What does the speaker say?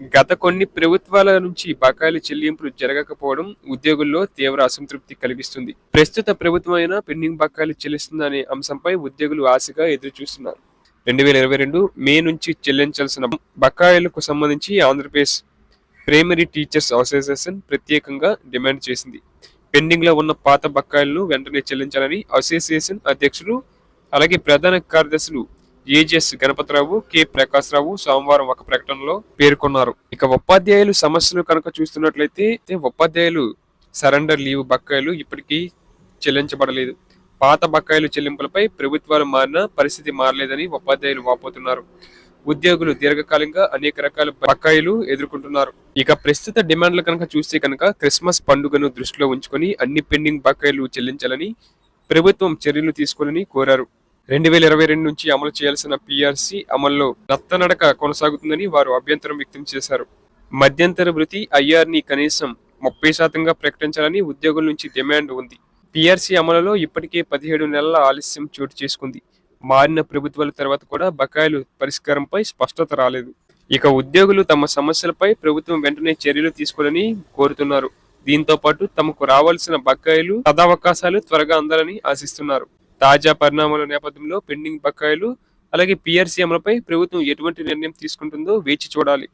గత కొన్ని ప్రభుత్వాల నుంచి బకాయిల చెల్లింపులు జరగకపోవడం ఉద్యోగుల్లో తీవ్ర అసంతృప్తి కలిగిస్తుంది. ప్రస్తుత ప్రభుత్వమైన పెండింగ్ బకాయిలు చెల్లిస్తుందనే అంశంపై ఉద్యోగులు ఆశగా ఎదురుచూస్తున్నారు. రెండు వేల ఇరవై రెండు మే నుంచి చెల్లించాల్సిన బకాయిలకు సంబంధించి ఆంధ్రప్రదేశ్ ప్రైమరీ టీచర్స్ అసోసియేషన్ ప్రత్యేకంగా డిమాండ్ చేసింది. పెండింగ్లో ఉన్న పాత బకాయిలను వెంటనే చెల్లించాలని అసోసియేషన్ అధ్యక్షులు అలాగే ప్రధాన కార్యదర్శులు ఏజెస్ గణపతిరావు కె. ప్రకాశ్రావు సోమవారం ఒక ప్రకటనలో పేర్కొన్నారు. ఇక ఉపాధ్యాయులు సమస్యలు కనుక చూస్తున్నట్లయితే ఉపాధ్యాయులు సరెండర్ లీవ్ బకాయిలు ఇప్పటికీ చెల్లించబడలేదు. పాత బకాయిలు చెల్లింపులపై ప్రభుత్వాలు మారినా పరిస్థితి మారలేదని ఉపాధ్యాయులు వాపోతున్నారు. ఉద్యోగులు దీర్ఘకాలంగా అనేక రకాల బకాయిలు ఎదుర్కొంటున్నారు. ఇక ప్రస్తుత డిమాండ్లు కనుక చూస్తే కనుక క్రిస్మస్ పండుగను దృష్టిలో ఉంచుకొని అన్ని పెండింగ్ బకాయిలు చెల్లించాలని ప్రభుత్వం చర్యలు తీసుకోవాలని కోరారు. రెండు వేల ఇరవై రెండు నుంచి అమలు చేయాల్సిన పిఆర్సి అమల్లో నత్తనడక కొనసాగుతుందని వారు అభ్యంతరం వ్యక్తం చేశారు. మధ్యంతర వృత్తి ఐఆర్ని కనీసం ముప్పై శాతంగా ప్రకటించాలని ఉద్యోగుల నుంచి డిమాండ్ ఉంది. పీఆర్సీ అమలులో ఇప్పటికే పదిహేడు నెలల ఆలస్యం చోటు చేసుకుంది. మారిన ప్రభుత్వాల తర్వాత కూడా బకాయిలు పరిష్కారంపై స్పష్టత రాలేదు. ఇక ఉద్యోగులు తమ సమస్యలపై ప్రభుత్వం వెంటనే చర్యలు తీసుకోవాలని కోరుతున్నారు. దీంతో పాటు తమకు రావాల్సిన బకాయిలు సదావకాశాలు త్వరగా అందాలని ఆశిస్తున్నారు. తాజా పరిణామాల నేపథ్యంలో పెండింగ్ బకాయిలు అలాగే పిఆర్సీ అమలుపై ప్రభుత్వం ఎటువంటి నిర్ణయం తీసుకుంటుందో వేచి చూడాలి.